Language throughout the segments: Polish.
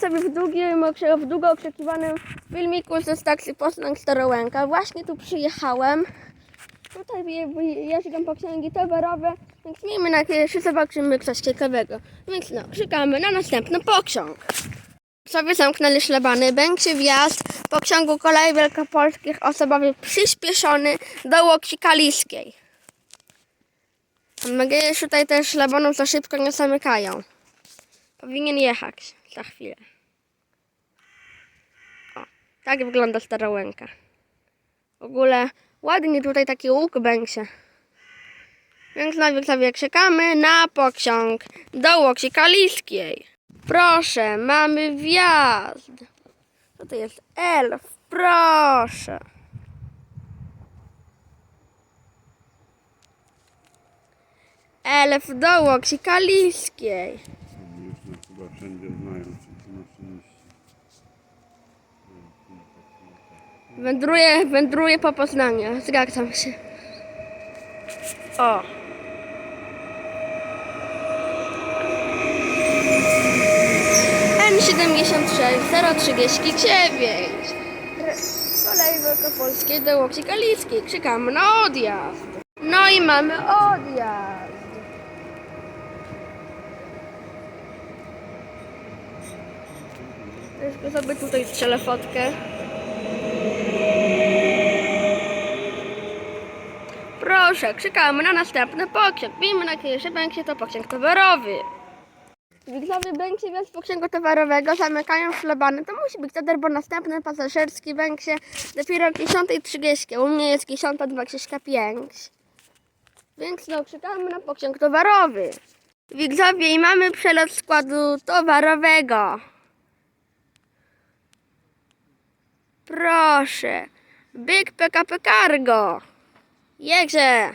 sobie w długim, w długo oczekiwanym filmiku ze stacji Poznań Starołęka. Właśnie tu przyjechałem. Tutaj je- jeżdżam po księgi towarowe, więc miejmy nadzieję, że zobaczymy coś ciekawego. Więc no, czekamy na następny pociąg. Sobie zamknęli szlabany. Będzie wjazd pociągu kolei wielkopolskich osobowy przyspieszony do Łokci Kaliskiej. Mam nadzieję, że tutaj też szlabanów za szybko nie zamykają. Powinien jechać za chwilę. O, tak wygląda stara łęka. W ogóle ładnie tutaj taki łuk będzie. Więc najpierw sobie czekamy na pociąg do Łokci Kaliskiej. Proszę, mamy wjazd. Co to jest? Elf, proszę. Elf do Łokci Kaliskiej. Wędruję, wędruję po Poznaniu. Zgadzam się. O. N76 039 Kolej Wielkopolskiej do Łokci Kalickiej. Czekamy na odjazd. No i mamy odjazd. Jeszcze sobie tutaj strzelę fotkę. Proszę, czekamy na następny pociąg. Miejmy nadzieję, że będzie to pociąg towarowy. Widzowie, będzie wjazd pociągu towarowego, zamykają szlabany. To musi być zadar, bo następny pasażerski będzie dopiero o 10.30. U mnie jest 10.25. Więc no, czekamy na pociąg towarowy. Widzowie, i mamy przelot składu towarowego. Proszę. Big PKP Cargo. Jedzie.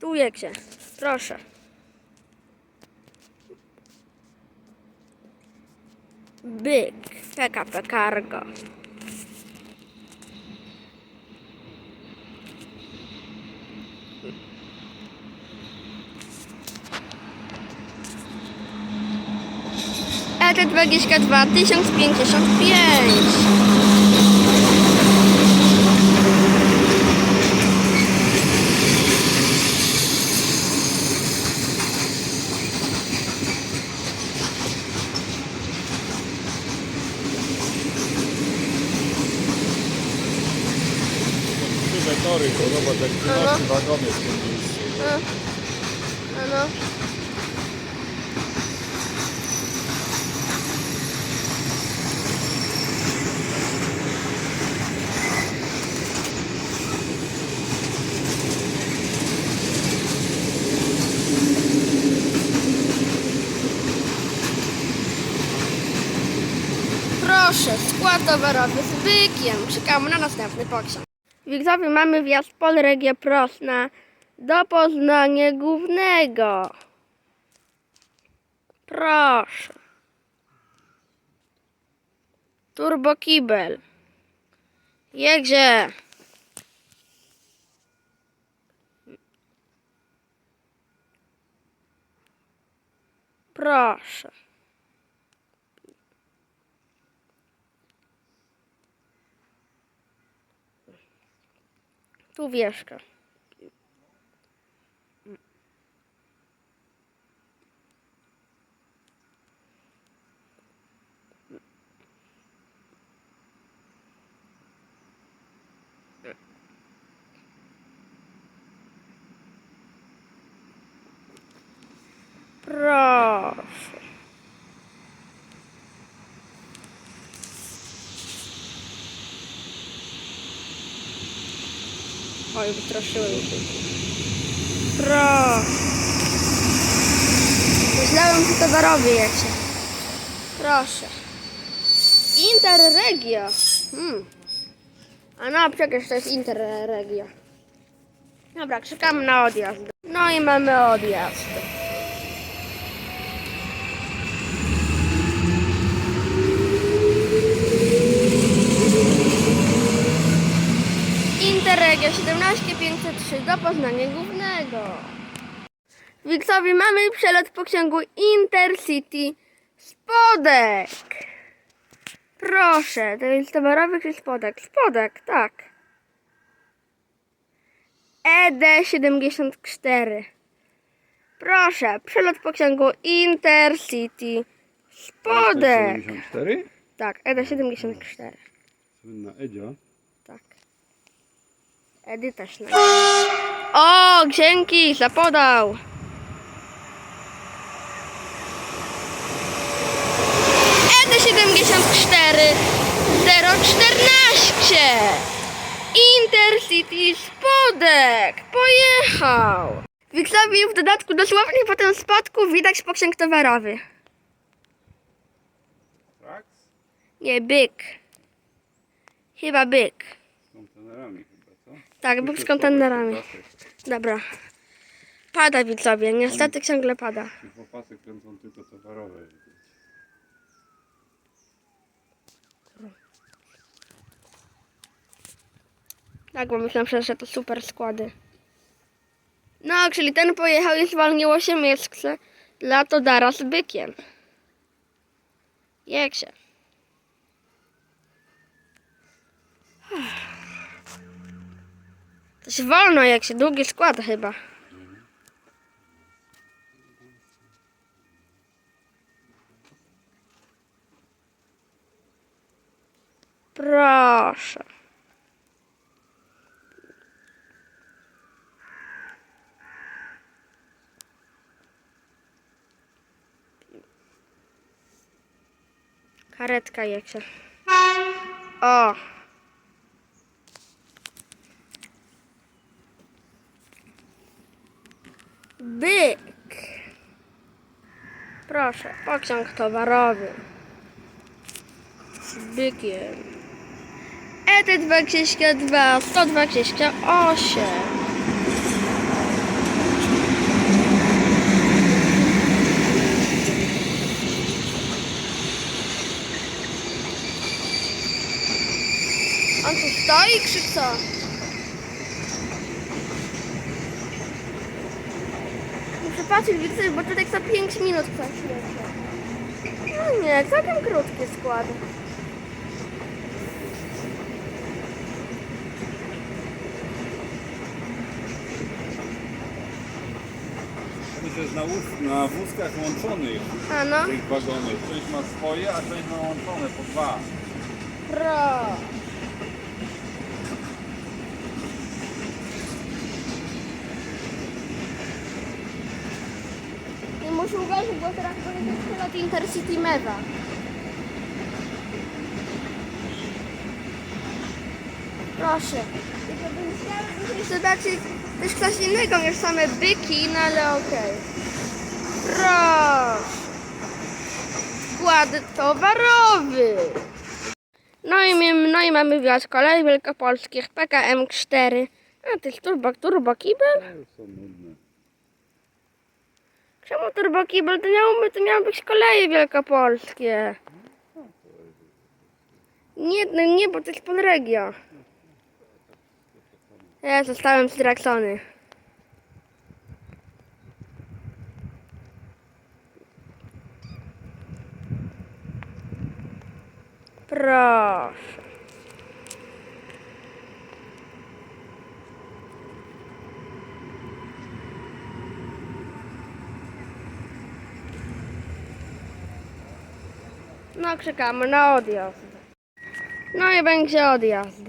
Tu jedzie. Proszę. Big PKP Cargo. ET22 1055. tory, to zobacz jak 13 wagony w tym miejscu. No, no. Proszę, skład towarowy z bykiem. Czekamy na następny pociąg. Widzowie, mamy wjazd Polregia Prosna do Poznania Głównego. Proszę. Turbo Kibel. Jedzie. Proszę. Tu wieszka. Proszę. Oj, wystraszyłem się. Proszę. Myślałem, że towarowy jecie. Proszę. Interregio. Hmm. A no, przecież to jest Interregio. Dobra, czekamy na odjazd. No i mamy odjazd. Interregio 17503 do Poznania Głównego. Wiksowi mamy przelot pociągu Intercity Spodek. Proszę, to jest towarowy czy spodek? Spodek, tak. E ED74. Proszę, przelot pociągu Intercity Spodek. 74? Tak, ED74. Słynna Edzia. Edy też na. O, dzięki, zapodał. Edy 74 014 Intercity Spodek pojechał. Wiksowi w dodatku dosłownie po tym spadku widać pociąg towarowy. Tak? Nie, byk. Chyba byk. Z kontenerami? Tak, byk z kontenerami. Dobra. Pada widzowie, niestety ciągle pada. Popasy kręcą tylko towarowe. Tak, bo myślałem że to super składy. No, czyli ten pojechał i zwolniło się miejsce dla Todara z bykiem. Jak się? To się wolno, jak się długi skład chyba. Proszę. Karetka jak się. O! Byk. Proszę, pociąg towarowy. Z bykiem. E ET22 128. On tu stoi, czy co? Muszę patrzeć, widzę, bo tutaj co 5 minut leci. No nie, całkiem krótki skład. To jest na, wóz, na wózkach łączonych A no, tych wagonów. Część ma swoje, a część ma łączone po dwa. pro. Muszę uważać, bo teraz będzie przelot Intercity Mewa. Proszę. Zobaczyć też coś innego niż same byki, no ale okej. Proszę. Skład towarowy. No i, no i mamy wjazd kolei wielkopolskich PKM 4. A to jest turbo, turbo Czemu turbo kibel? To miało, to miały być koleje wielkopolskie. Nie, no nie, bo to jest Polregio. Ja zostałem zdraksony. Proszę. No, czekamy na odjazd. No i będzie odjazd.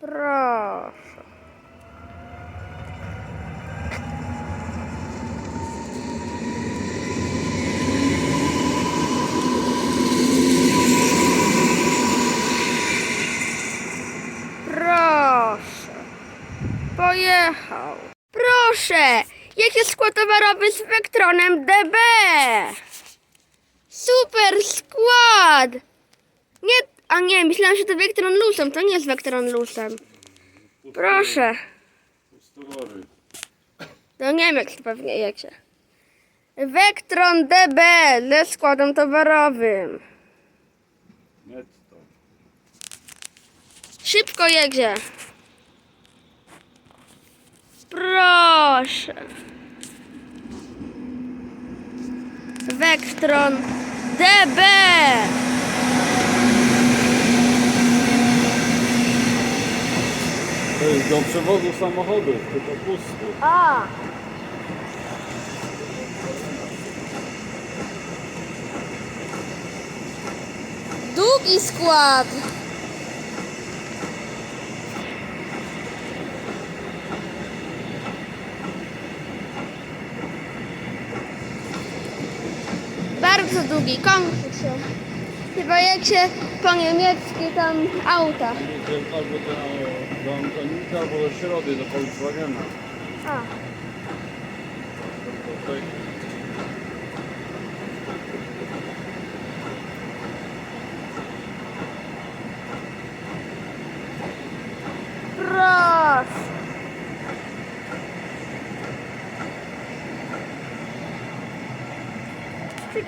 Proszę. Proszę. Pojechał. Proszę. Jaki skład towarowy z Vectronem DB? Super skład. Nie, A nie, myślałam, że to Vectron Lusem. To nie jest Vectron Lusem. Proszę. No Niemiec pewnie jedzie. Vectron DB ze składem towarowym. Netto. Szybko jedzie. Proszę. Vectron DB. To jest do przewozu samochodów, tylko pusty. A. Długi skład. Kończy się. Chyba jak się po niemiecki tam auta. Albo do, do Antonika, albo do Środy, do Volkswagena. A. To tutaj Proszę.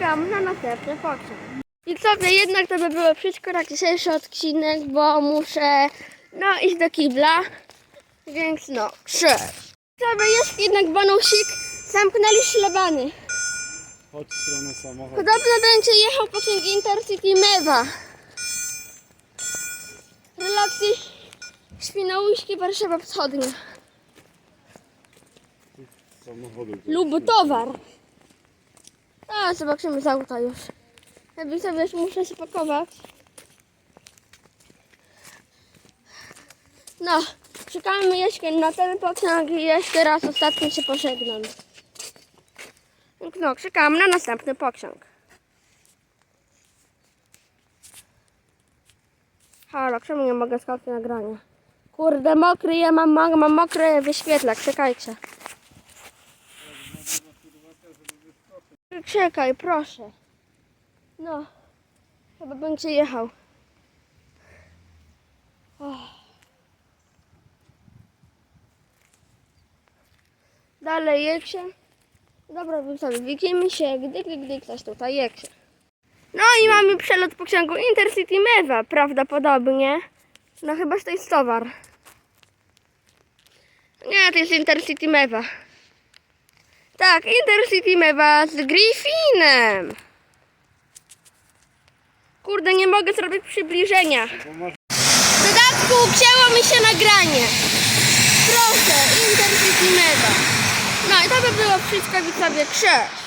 Czekam na następny pociąg. I co, to jednak to by było wszystko na dzisiejszy odcinek, bo muszę no iść do kibla. Więc no, cześć. To jest jednak bonusik. Zamknęli szlabany. chodź w stronę samochodu. Podobno będzie jechał pociąg Intercity Mewa. Relacji Świnoujście Warszawa Wschodnia. Samochodu. lub towar. A, zobaczymy z auta już. Ja sobie już muszę się pakować. No, czekamy jeszcze na ten pociąg i jeszcze raz ostatni się pożegnam. No, czekam na następny pociąg. Halo, czemu nie mogę skończyć nagrania? Kurde, mokry, ja mam, mam, mam mokry wyświetlak, czekajcie. Czekaj, proszę. No, chyba będzie jechał. Och. Dalej jedzie. Dobra, sobie widzimy się, gdy, gdy, gdy ktoś tutaj jedzie. No i mamy przelot pociągu Intercity Mewa, prawdopodobnie. No chyba że to jest towar. Nie, to jest Intercity Mewa. Tak, Intercity Mewa z Griffinem. Kurde, nie mogę zrobić przybliżenia. W dodatku wzięło mi się nagranie. Proszę, Intercity Mewa. No i to by było wszystko, widzowie. Cześć.